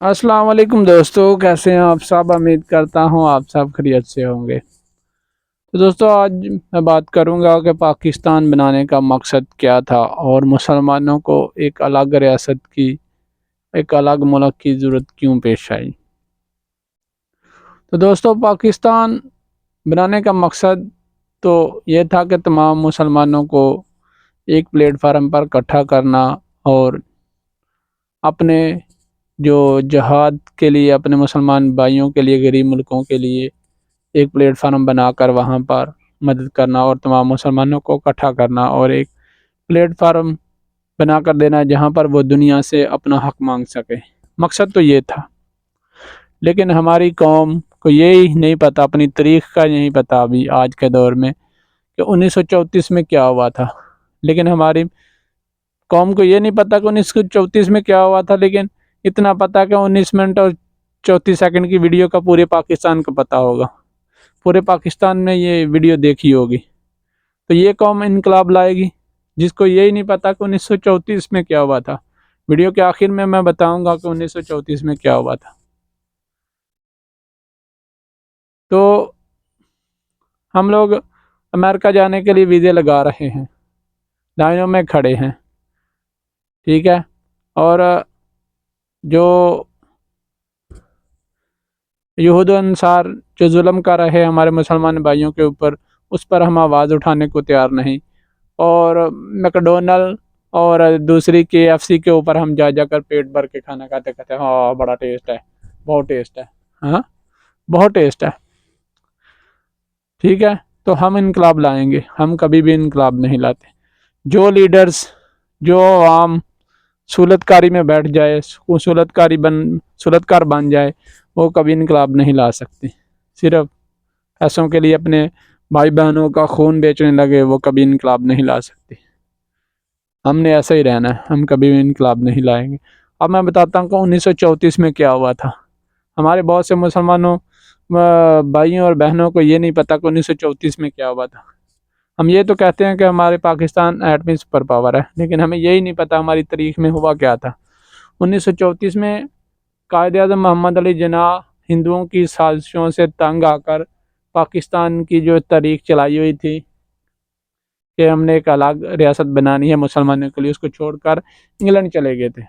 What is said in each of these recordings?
السلام علیکم دوستو، کیسے ہیں آپ سب؟ امید کرتا ہوں آپ سب خرید سے ہوں گے۔ تو دوستو، آج میں بات کروں گا کہ پاکستان بنانے کا مقصد کیا تھا اور مسلمانوں کو ایک الگ ریاست کی، ایک الگ ملک کی ضرورت کیوں پیش آئی۔ تو دوستو، پاکستان بنانے کا مقصد تو یہ تھا کہ تمام مسلمانوں کو ایک پلیٹ فارم پر اکٹھا کرنا اور اپنے جو جہاد کے لیے، اپنے مسلمان بھائیوں کے لیے، غریب ملکوں کے لیے ایک پلیٹ فارم بنا کر وہاں پر مدد کرنا اور تمام مسلمانوں کو اکٹھا کرنا اور ایک پلیٹ فارم بنا کر دینا جہاں پر وہ دنیا سے اپنا حق مانگ سکے۔ مقصد تو یہ تھا۔ لیکن ہماری قوم کو یہی نہیں پتہ اپنی تاریخ کا نہیں پتہ ابھی آج کے دور میں کہ انیس سو چوتیس میں کیا ہوا تھا۔ لیکن ہماری قوم کو یہ نہیں پتہ کہ انیس سو چوتیس میں کیا ہوا تھا، لیکن اتنا پتہ کہ انیس منٹ اور چوتیس سیکنڈ کی ویڈیو کا پورے پاکستان کو پتہ ہوگا۔ پورے پاکستان میں یہ ویڈیو دیکھی ہوگی۔ تو یہ قوم انقلاب لائے گی۔ جس کو یہی نہیں پتہ کہ انیس سو چوتیس میں کیا ہوا تھا۔ ویڈیو کے آخر میں میں بتاؤں گا کہ انیس سو چوتیس میں کیا ہوا تھا۔ تو ہم لوگ امریکہ جانے کے لیے ویزے لگا رہے ہیں۔ لائنوں میں کھڑے ہیں۔ ٹھیک ہے۔ اور جو یہود و انصار جو ظلم کر رہے ہمارے مسلمان بھائیوں کے اوپر، اس پر ہم آواز اٹھانے کو تیار نہیں۔ اور میکڈونل اور دوسری کے ایف سی کے اوپر ہم جا جا کر پیٹ بھر کے کھانا کھاتے کھاتے ہاں بڑا ٹیسٹ ہے، بہت ٹیسٹ ہے۔ ہاں بہت ٹیسٹ ہے۔ ٹھیک ہے، تو ہم انقلاب لائیں گے۔ ہم کبھی بھی انقلاب نہیں لاتے۔ جو لیڈرز، جو عوام سہولت کاری میں بیٹھ جائے سہولت کاری بن سہولت کار بن جائے، وہ کبھی انقلاب نہیں لا سکتی صرف پیسوں کے لیے اپنے بھائی بہنوں کا خون بیچنے لگے، وہ کبھی انقلاب نہیں لا سکتی ہم نے ایسا ہی رہنا ہے، ہم کبھی بھی انقلاب نہیں لائیں گے۔ اب میں بتاتا ہوں کہ انیس سو چوتیس میں کیا ہوا تھا۔ ہمارے بہت سے مسلمانوں بھائیوں اور بہنوں کو یہ نہیں پتہ کہ انیس سو چوتیس میں کیا ہوا تھا۔ ہم یہ تو کہتے ہیں کہ ہمارے پاکستان ایٹمی سپر پاور ہے، لیکن ہمیں یہی نہیں پتہ ہماری تاریخ میں ہوا کیا تھا۔ انیس سو چوتیس میں قائد اعظم محمد علی جناح ہندوؤں کی سازشوں سے تنگ آ کر پاکستان کی جو تاریخ چلائی ہوئی تھی کہ ہم نے ایک الگ ریاست بنانی ہے مسلمانوں کے لیے، اس کو چھوڑ کر انگلینڈ چلے گئے تھے۔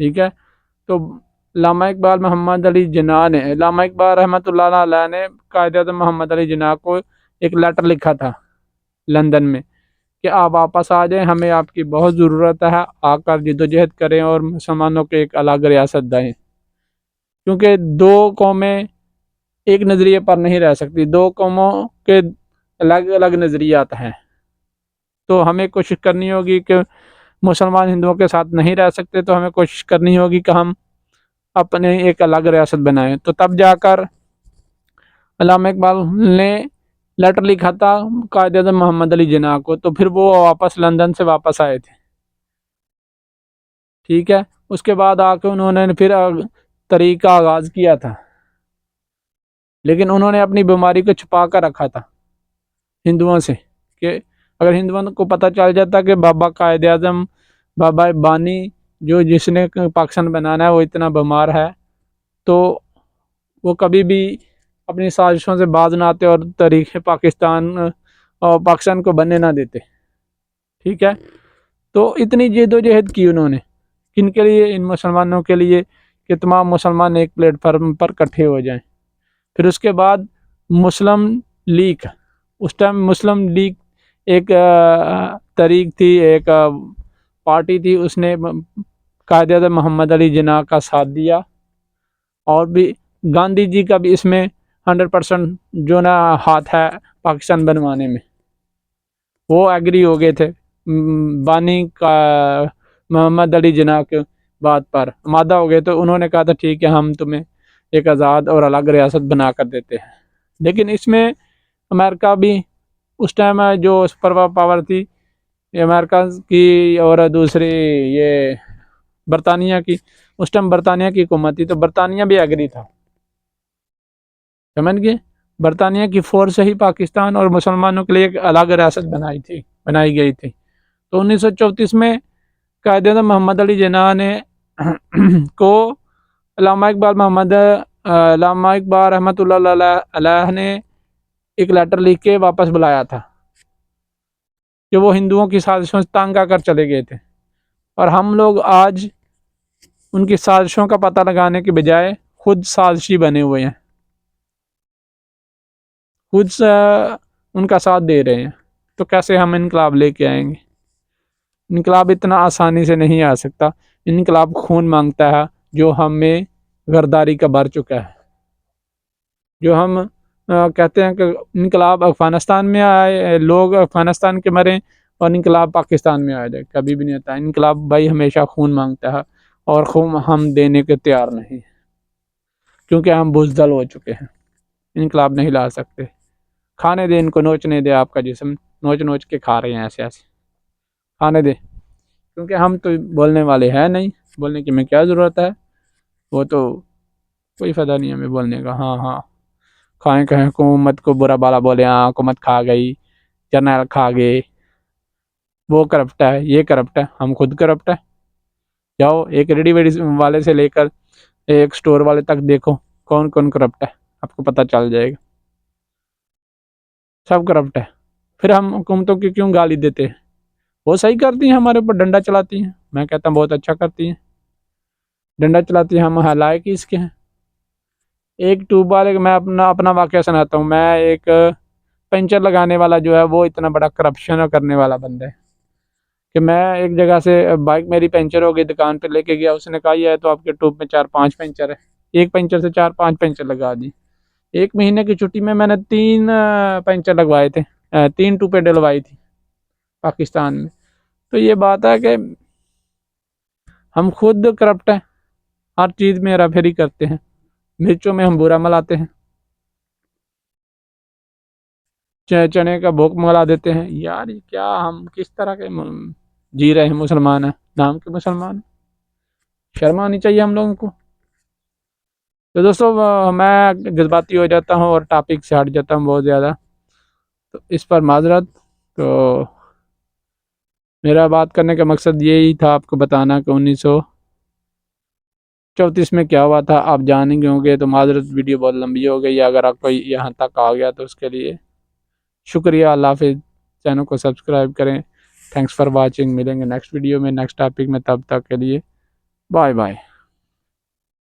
ٹھیک ہے؟ تو علامہ اقبال محمد علی جناح نے علامہ اقبال رحمۃ اللہ علیہ نے قائد اعظم محمد علی جناح کو ایک لیٹر لکھا تھا لندن میں کہ آپ واپس آ جائیں، ہمیں آپ کی بہت ضرورت ہے آ کر جد و جہد کریں اور مسلمانوں کے ایک الگ ریاست دیں کیونکہ دو قومیں ایک نظریے پر نہیں رہ سکتی، دو قوموں کے الگ الگ نظریات ہیں۔ تو ہمیں کوشش کرنی ہوگی کہ مسلمان ہندوؤں کے ساتھ نہیں رہ سکتے، تو ہمیں کوشش کرنی ہوگی کہ ہم اپنے ایک الگ ریاست بنائیں۔ تو تب جا کر علامہ اقبال نے لیٹر لکھا تھا قائد اعظم محمد علی جناح کو، تو پھر وہ واپس لندن سے واپس آئے تھے۔ ٹھیک ہے؟ اس کے بعد آ کے انہوں نے پھر طریق کا آغاز کیا تھا۔ لیکن انہوں نے اپنی بیماری کو چھپا کر رکھا تھا ہندوؤں سے کہ اگر ہندوؤں کو پتہ چل جاتا کہ بابا قائد اعظم بابا بانی جو جس نے پاکستان بنانا ہے، وہ اتنا بیمار ہے، تو وہ کبھی بھی اپنی سازشوں سے باز نہ آتے اور تاریخ پاکستان اور پاکستان کو بننے نہ دیتے۔ ٹھیک ہے؟ تو اتنی جد و جہد کی انہوں نے۔ کن کے لیے؟ ان مسلمانوں کے لیے کہ تمام مسلمان ایک پلیٹ فارم پر کٹھے ہو جائیں۔ پھر اس کے بعد مسلم لیگ۔ اس ٹائم مسلم لیگ ایک طریق تھی، ایک پارٹی تھی۔ اس نے قائد اعظم محمد علی جناح کا ساتھ دیا۔ اور بھی گاندھی جی کا بھی اس میں ہنڈریڈ پرسنٹ جو نا ہاتھ ہے پاکستان بنوانے میں۔ وہ ایگری ہو گئے تھے۔ بانی کا، محمد علی جناح کے بات پر۔ مادہ ہو گئے تو انہوں نے کہا تھا، ٹھیک ہے، ہم تمہیں ایک آزاد اور الگ ریاست بنا کر دیتے ہیں۔ لیکن اس میں امریکہ بھی اس ٹائم جو سپر پاور تھی۔ امریکہ کی اور دوسری یہ برطانیہ کی، اس ٹائم برطانیہ کی حکومت تھی تو برطانیہ بھی ایگری تھا۔ سمجھ گئے؟ برطانیہ کی فورس سے ہی پاکستان اور مسلمانوں کے لیے ایک الگ ریاست بنائی تھی، بنائی گئی تھی۔ تو انیس سو چوتیس میں قائد اعظم محمد علی جناح نے کو علامہ اقبال محمد، علامہ اقبال رحمۃ اللہ علیہ نے ایک لیٹر لکھ کے واپس بلایا تھا کہ وہ ہندوؤں کی سازشوں سے تانگ آ کر چلے گئے تھے۔ اور ہم لوگ آج ان کی سازشوں کا پتہ لگانے کے بجائے خود سازشی بنے ہوئے ہیں۔ خود ان کا ساتھ دے رہے ہیں۔ تو کیسے ہم انقلاب لے کے آئیں گے؟ انقلاب اتنا آسانی سے نہیں آ سکتا۔ انقلاب خون مانگتا ہے جو ہمیں غرداری کا بھر چکا ہے۔ جو ہم کہتے ہیں کہ انقلاب افغانستان میں آئے، لوگ افغانستان کے مریں اور انقلاب پاکستان میں آ جائے کبھی بھی نہیں ہوتا انقلاب بھائی ہمیشہ خون مانگتا ہے اور خون ہم دینے کے تیار نہیں کیونکہ ہم بزدل ہو چکے ہیں۔ انقلاب نہیں لا سکتے۔ کھانے دے، ان کو نوچنے دے، آپ کا جسم نوچ نوچ کے کھا رہے ہیں ایسے ایسے۔ کھانے دے۔ کیونکہ ہم تو بولنے والے ہیں نہیں، بولنے کی میں کیا ضرورت ہے؟ وہ تو کوئی فائدہ نہیں ہمیں بولنے کا۔ ہاں ہاں۔ کھائیں کہیں حکومت کو برا بالا بولے۔ ہاں حکومت کھا گئی، جرنیل کھا گئے۔ وہ کرپٹ ہے، یہ کرپٹ ہے، ہم خود کرپٹ ہے جاؤ، ایک ریڈی ویڈی والے سے لے کر ایک سٹور والے تک دیکھو کون کون کرپٹ ہے۔ آپ کو پتہ چل جائے گا۔ سب کرپٹ ہے۔ پھر ہم حکومتوں کی کیوں گالی دیتے ہیں؟ وہ صحیح کرتی ہیں، ہمارے اوپر ڈنڈا چلاتی ہیں۔ میں کہتا ہوں بہت اچھا کرتی ہیں۔ ڈنڈا چلاتی ہیں، ہم لائق ہی اس کے ہیں۔ ایک ٹیوب والے میں اپنا اپنا واقعہ سناتا ہوں۔ میں ایک پنچر لگانے والا جو ہے، وہ اتنا بڑا کرپشن کرنے والا بندہ ہے کہ میں ایک جگہ سے بائک میری پنچر ہو گئی، دکان پہ لے کے گیا۔ اس نے کہا، یہ ہے تو آپ کے ٹیوب میں چار پانچ پنچر ہے۔ ایک پنچر سے چار پانچ پنچر لگا دی۔ ایک مہینے کی چھٹی میں میں نے تین پنچر لگوائے تھے تین ٹوپیں ڈلوائی تھی پاکستان میں۔ تو یہ بات ہے کہ ہم خود کرپٹ ہیں، ہر چیز میں ہیرا پھیری کرتے ہیں مرچوں میں ہم برا ملاتے ہیں۔ چنے کا بھوک ملا دیتے ہیں۔ یار کیا ہم کس طرح کے جی رہے ہیں مسلمان ہیں؟ نام کے مسلمان شرم آنی چاہیے ہم لوگوں کو۔ تو دوستو، میں جذباتی ہو جاتا ہوں اور ٹاپک سے ہٹ جاتا ہوں بہت زیادہ۔ تو اس پر معذرت۔ تو میرا بات کرنے کا مقصد یہی تھا آپ کو بتانا کہ انیس سو چونتیس میں کیا ہوا تھا۔ آپ جانیں گے ہوں گے تو معذرت، ویڈیو بہت لمبی ہو گئی۔ اگر آپ کو یہاں تک آ گیا تو اس کے لیے شکریہ۔ اللہ حافظ۔ چینل کو سبسکرائب کریں۔ تھینکس فار واچنگ ملیں گے نیکسٹ ویڈیو میں نیکسٹ ٹاپک میں۔ تب تک کے لیے بائے بائے